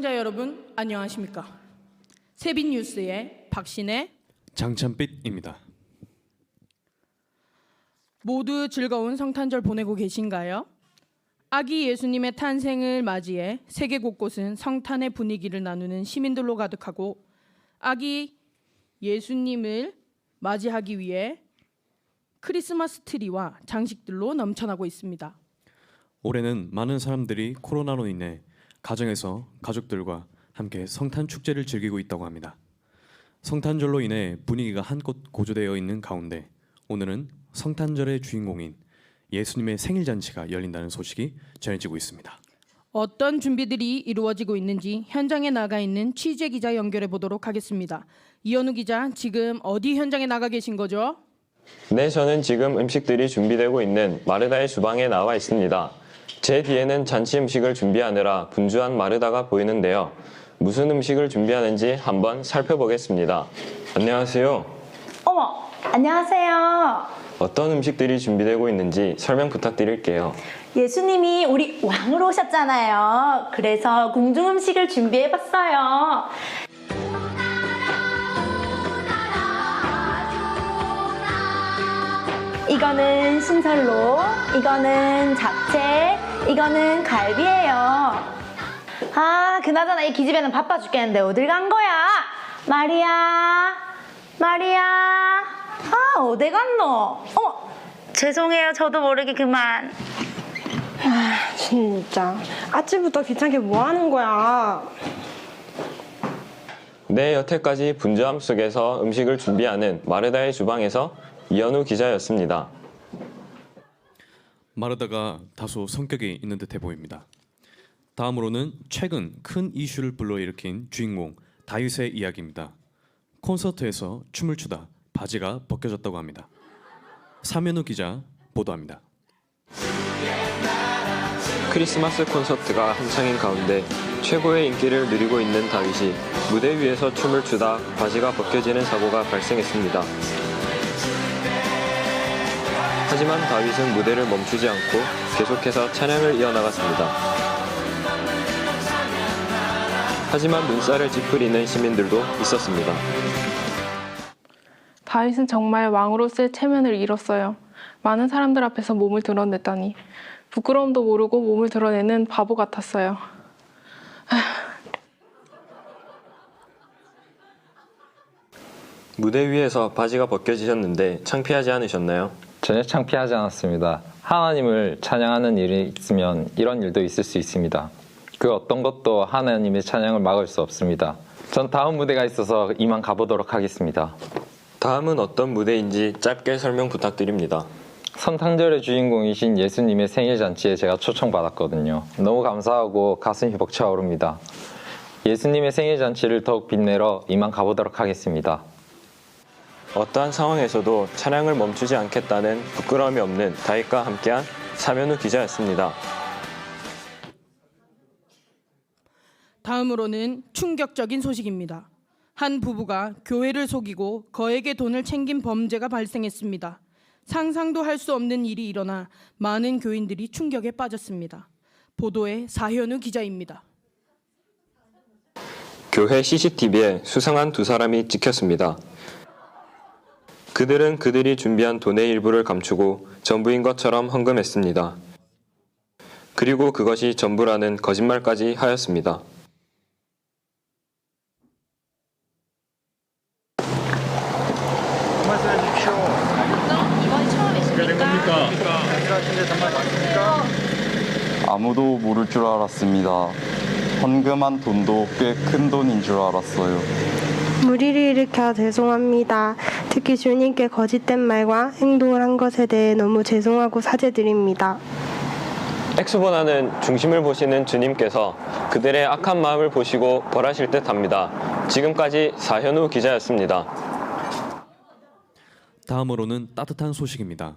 시청자 여러분 안녕하십니까? 세빈 뉴스의 박신혜 장찬빛입니다. 모두 즐거운 성탄절 보내고 계신가요? 아기 예수님의 탄생을 맞이해 세계 곳곳은 성탄의 분위기를 나누는 시민들로 가득하고 아기 예수님을 맞이하기 위해 크리스마스 트리와 장식들로 넘쳐나고 있습니다. 올해는 많은 사람들이 코로나로 인해 가정에서 가족들과 함께 성탄 축제를 즐기고 있다고 합니다. 성탄절로 인해 분위기가 한껏 고조되어 있는 가운데 오늘은 성탄절의 주인공인 예수님의 생일 잔치가 열린다는 소식이 전해지고 있습니다. 어떤 준비들이 이루어지고 있는지 현장에 나가 있는 취재 기자 연결해 보도록 하겠습니다. 이현우 기자, 지금 어디 현장에 나가 계신 거죠? 네, 저는 지금 음식들이 준비되고 있는 마르다의 주방에 나와 있습니다. 제 뒤에는 잔치 음식을 준비하느라 분주한 마르다가 보이는데요. 무슨 음식을 준비하는지 한번 살펴보겠습니다. 안녕하세요. 어머, 안녕하세요. 어떤 음식들이 준비되고 있는지 설명 부탁드릴게요. 예수님이 우리 왕으로 오셨잖아요. 그래서 궁중 음식을 준비해봤어요. 이거는 신설로, 이거는 잡채, 이거는 갈비예요. 아, 그나저나 이 기집애는 바빠 죽겠는데 어딜 간 거야? 마리아, 마리아, 아, 어디 갔노? 어머, 죄송해요. 저도 모르게 그만. 진짜 아침부터 귀찮게 뭐 하는 거야? 네, 여태까지 분주함 속에서 음식을 준비하는 마르다의 주방에서 이현우 기자였습니다. 마르다가 다소 성격이 있는 듯해 보입니다. 다음으로는 최근 큰 이슈를 불러일으킨 주인공 다윗의 이야기입니다. 콘서트에서 춤을 추다 바지가 벗겨졌다고 합니다. 사면우 기자 보도합니다. 크리스마스 콘서트가 한창인 가운데 최고의 인기를 누리고 있는 다윗이 무대 위에서 춤을 추다 바지가 벗겨지는 사고가 발생했습니다. 하지만 다윗은 무대를 멈추지 않고 계속해서 찬양을 이어나갔습니다. 하지만 눈살을 찌푸리는 시민들도 있었습니다. 다윗은 정말 왕으로서의 체면을 잃었어요. 많은 사람들 앞에서 몸을 드러냈다니 부끄러움도 모르고 몸을 드러내는 바보 같았어요. 무대 위에서 바지가 벗겨지셨는데 창피하지 않으셨나요? 전혀 창피하지 않았습니다. 하나님을 찬양하는 일이 있으면 이런 일도 있을 수 있습니다. 그 어떤 것도 하나님의 찬양을 막을 수 없습니다. 전 다음 무대가 있어서 이만 가보도록 하겠습니다. 다음은 어떤 무대인지 짧게 설명 부탁드립니다. 성탄절의 주인공이신 예수님의 생일 잔치에 제가 초청받았거든요. 너무 감사하고 가슴이 벅차오릅니다. 예수님의 생일 잔치를 더욱 빛내러 이만 가보도록 하겠습니다. 어떠한 상황에서도 찬양을 멈추지 않겠다는 부끄러움이 없는 다윗과 함께한 사면우 기자였습니다. 다음으로는 충격적인 소식입니다. 한 부부가 교회를 속이고 거액의 돈을 챙긴 범죄가 발생했습니다. 상상도 할 수 없는 일이 일어나 많은 교인들이 충격에 빠졌습니다. 보도에 사현우 기자입니다. 교회 CCTV에 수상한 두 사람이 찍혔습니다. 그들은 그들이 준비한 돈의 일부를 감추고 전부인 것처럼 헌금했습니다. 그리고 그것이 전부라는 거짓말까지 하였습니다. 아무도 모를 줄 알았습니다. 헌금한 돈도 꽤 큰 돈인 줄 알았어요. 무리를 일으켜 죄송합니다. 특히 주님께 거짓된 말과 행동을 한 것에 대해 너무 죄송하고 사죄드립니다. 엑스보다는 중심을 보시는 주님께서 그들의 악한 마음을 보시고 벌하실 듯 합니다. 지금까지 사현우 기자였습니다. 다음으로는 따뜻한 소식입니다.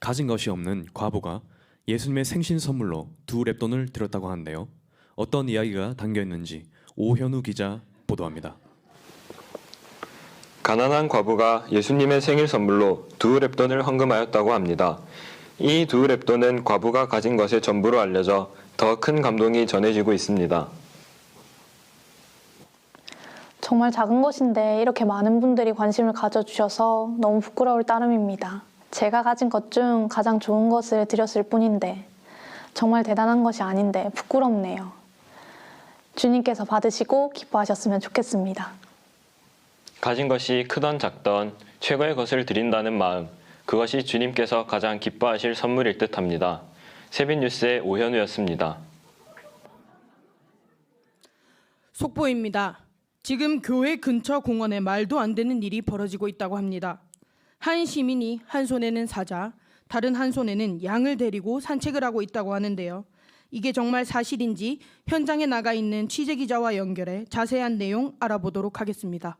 가진 것이 없는 과부가 예수님의 생신 선물로 두 랩돈을 드렸다고 하는데요. 어떤 이야기가 담겨 있는지 오현우 기자 보도합니다. 가난한 과부가 예수님의 생일 선물로 두 랩돈을 헌금하였다고 합니다. 이 두 랩돈은 과부가 가진 것의 전부로 알려져 더 큰 감동이 전해지고 있습니다. 정말 작은 것인데 이렇게 많은 분들이 관심을 가져주셔서 너무 부끄러울 따름입니다. 제가 가진 것 중 가장 좋은 것을 드렸을 뿐인데 정말 대단한 것이 아닌데 부끄럽네요. 주님께서 받으시고 기뻐하셨으면 좋겠습니다. 가진 것이 크던 작던 최고의 것을 드린다는 마음, 그것이 주님께서 가장 기뻐하실 선물일 듯 합니다. 세빛뉴스의 오현우였습니다. 속보입니다. 지금 교회 근처 공원에 말도 안 되는 일이 벌어지고 있다고 합니다. 한 시민이 한 손에는 사자, 다른 한 손에는 양을 데리고 산책을 하고 있다고 하는데요. 이게 정말 사실인지 현장에 나가 있는 취재 기자와 연결해 자세한 내용 알아보도록 하겠습니다.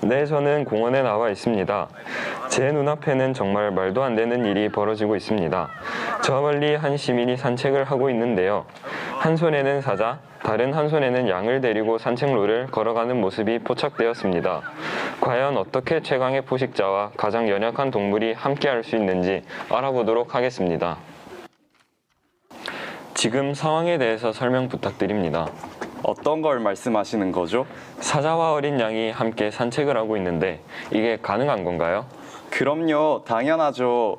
네, 저는 공원에 나와 있습니다. 제 눈앞에는 정말 말도 안 되는 일이 벌어지고 있습니다. 저 멀리 한 시민이 산책을 하고 있는데요. 한 손에는 사자, 다른 한 손에는 양을 데리고 산책로를 걸어가는 모습이 포착되었습니다. 과연 어떻게 최강의 포식자와 가장 연약한 동물이 함께할 수 있는지 알아보도록 하겠습니다. 지금 상황에 대해서 설명 부탁드립니다. 어떤 걸 말씀하시는 거죠? 사자와 어린 양이 함께 산책을 하고 있는데 이게 가능한 건가요? 그럼요, 당연하죠.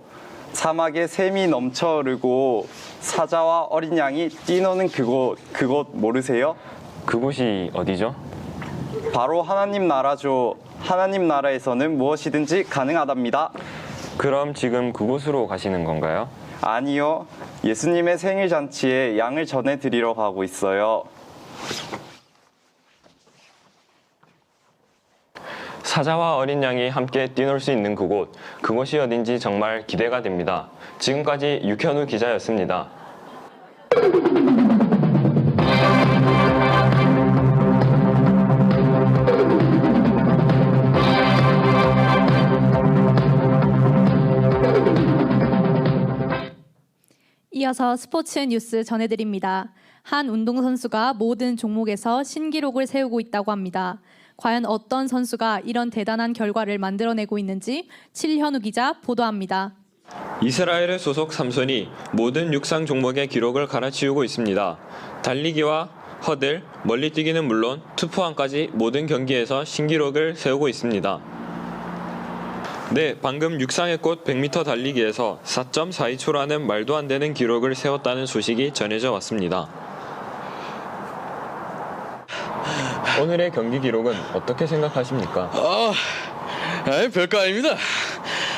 사막에 샘이 넘쳐 흐르고 사자와 어린 양이 뛰노는 그곳, 그곳 모르세요? 그곳이 어디죠? 바로 하나님 나라죠. 하나님 나라에서는 무엇이든지 가능하답니다. 그럼 지금 그곳으로 가시는 건가요? 아니요, 예수님의 생일 잔치에 양을 전해 드리러 가고 있어요. 사자와 어린 양이 함께 뛰놀 수 있는 그곳, 그곳이 어딘지 정말 기대가 됩니다. 지금까지 육현우 기자였습니다. 이어서 스포츠 뉴스 전해드립니다. 한 운동선수가 모든 종목에서 신기록을 세우고 있다고 합니다. 과연 어떤 선수가 이런 대단한 결과를 만들어내고 있는지 칠현우 기자 보도합니다. 이스라엘의 소속 삼손이 모든 육상 종목의 기록을 갈아치우고 있습니다. 달리기와 허들, 멀리뛰기는 물론 투포함까지 모든 경기에서 신기록을 세우고 있습니다. 네, 방금 육상의 꽃 100m 달리기에서 4.42초라는 말도 안 되는 기록을 세웠다는 소식이 전해져 왔습니다. 오늘의 경기 기록은 어떻게 생각하십니까? 아, 아이, 별거 아닙니다.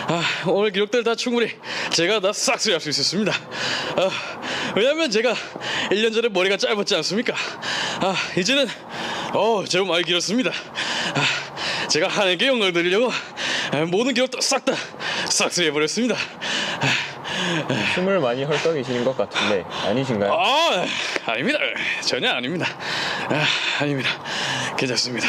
아, 오늘 기록들 다 충분히 제가 다 싹쓸이 할 수 있었습니다. 아, 왜냐면 제가 1년 전에 머리가 짧았지 않습니까? 아, 이제는 어, 제법 많이 길었습니다. 아, 제가 하나님께 영광 드리려고 아, 모든 기록도 싹다 싹쓸이 해버렸습니다. 숨을 많이 헐떡이시는 것 같은데 아니신가요? 아, 아닙니다. 전혀 아닙니다. 아, 아닙니다. 괜찮습니다.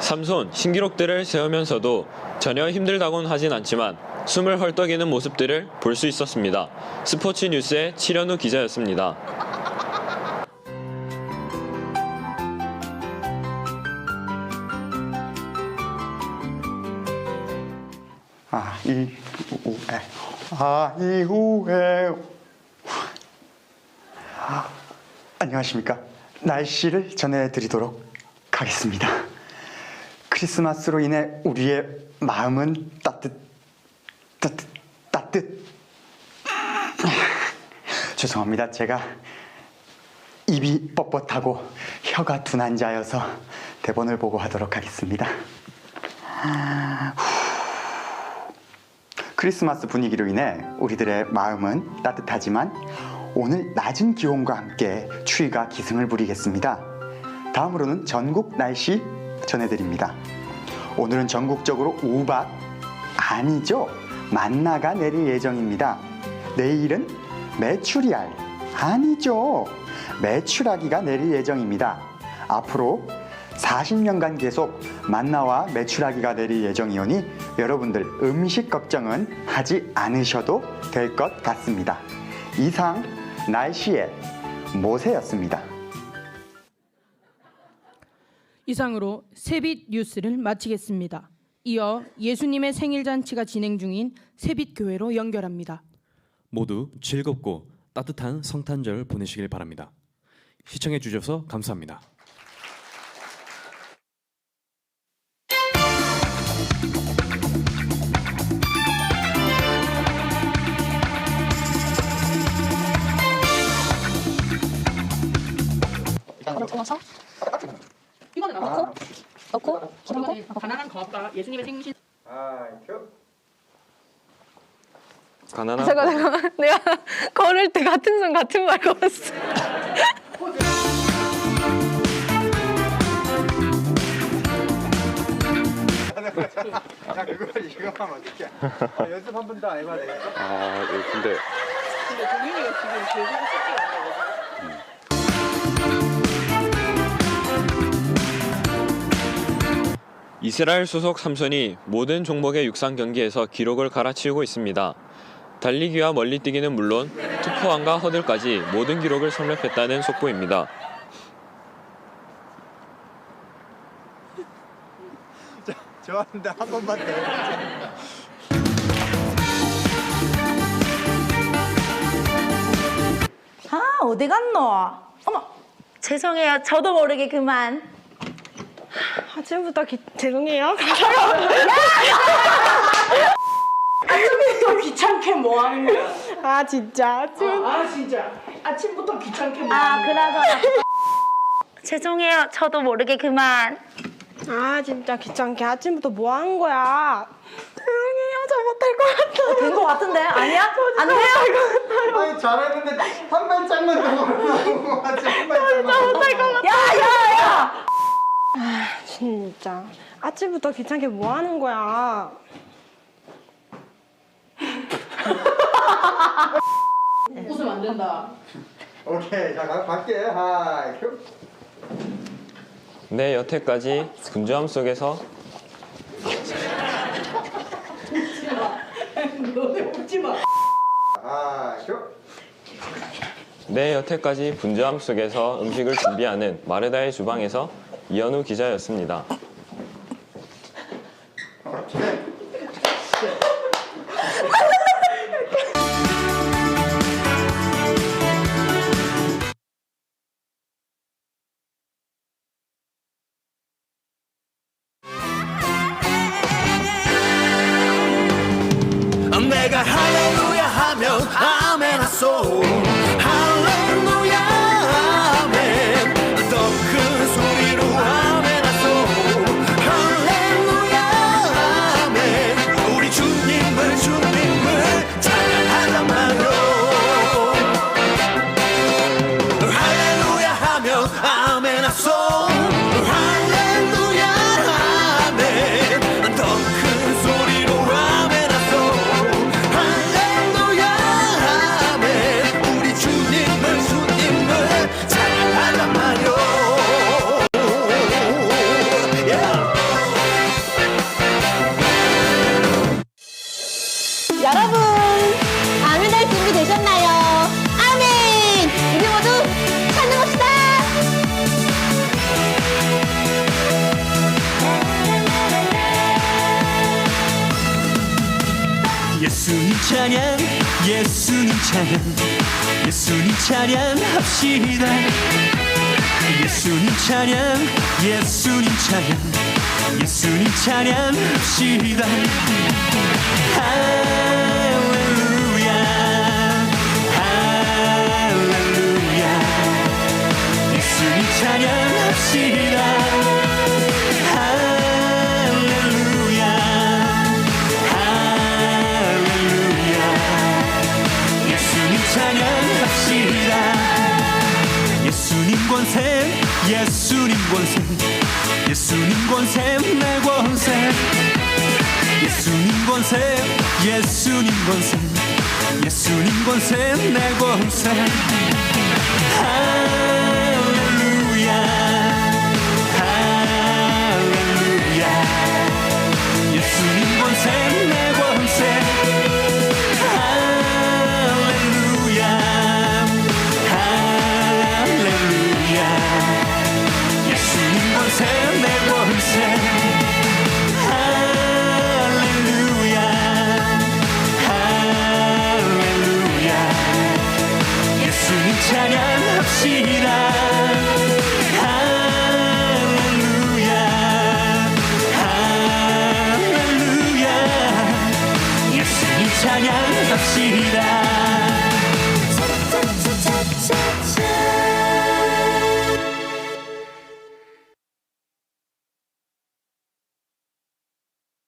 삼손 신기록들을 세우면서도 전혀 힘들다곤 하진 않지만 숨을 헐떡이는 모습들을 볼 수 있었습니다. 스포츠 뉴스의 칠현우 기자였습니다. 이후에, 아, 이후에. 아, 안녕하십니까. 날씨를 전해드리도록 하겠습니다. 크리스마스로 인해 우리의 마음은 따뜻, 따뜻, 따뜻. 죄송합니다. 제가 입이 뻣뻣하고 혀가 둔한 자여서 대본을 보고 하도록 하겠습니다. 크리스마스 분위기로 인해 우리들의 마음은 따뜻하지만 오늘 낮은 기온과 함께 추위가 기승을 부리겠습니다. 다음으로는 전국 날씨 전해드립니다. 오늘은 전국적으로 우박 아니죠 만나가 내릴 예정입니다. 내일은 메추리알 아니죠 메추라기가 내릴 예정입니다. 앞으로 40년간 계속 만나와 메추라기가 내릴 예정이오니 여러분들 음식 걱정은 하지 않으셔도 될 것 같습니다. 이상 날씨의 모세였습니다. 이상으로 세빛 뉴스를 마치겠습니다. 이어 예수님의 생일 잔치가 진행 중인 세빛 교회로 연결합니다. 모두 즐겁고 따뜻한 성탄절 보내시길 바랍니다. 시청해 주셔서 감사합니다. 부어서? 이거는 넣고? 넣고? 기름고? 가난한 과학과 예수님의 생신 가난한 잠깐 잠깐만. 내가 걸을 때 같은 손 같은 말 걸었어. 야 그거 이거 하면 어떡해? 연습 한 번도 안 해봐야 되겠어? 아, 예, 근데 근데 종민이가 지금 제주도 숙제가 이스라엘 소속 삼선이 모든 종목의 육상 경기에서 기록을 갈아치우고 있습니다. 달리기와 멀리뛰기는 물론 투포함과 허들까지 모든 기록을 설립했다는 속보입니다. 좋았는데 한 번만 더. 아 어디 갔노? 어머 죄송해요 저도 모르게 그만 아침부터 기, 죄송해요. 아침부터 귀찮게 뭐 하는 거야? 아 진짜 아침 아, 아 진짜 아침부터 귀찮게 뭐 아 하는 거야? 그나저나 죄송해요 저도 모르게 그만 아 진짜 귀찮게 아침부터 뭐 하는 거야? 죄송해요 저 못할 것 같아. 된 거 같은데 아니야? 안 돼요? 아니 잘했는데 한 발짝만 더 걸으라고 하지 한 발짝만 못할 것 같아. 야야 야 진짜 아침부터 귀찮게 뭐 하는 거야? 웃으면 안 된다. 오케이 자 가- 갈게 하이 큐. 내 여태까지 분주함 속에서 너네 웃지 마. 하이 큐. 내 여태까지 분주함 속에서 음식을 준비하는 마르다의 주방에서 이현우 기자였습니다. 여러분 아멘 할 준비 되셨나요? 아멘! 우리 모두 찬양합시다! 예수님 찬양 예수님 찬양 예수님 찬양합시다. 예수님 찬양 예수님 찬양 예수님 찬양합시다 권세 예수님 권세 예수님 권세 내 권세. 할렐루야 할렐루야. 예수님 권세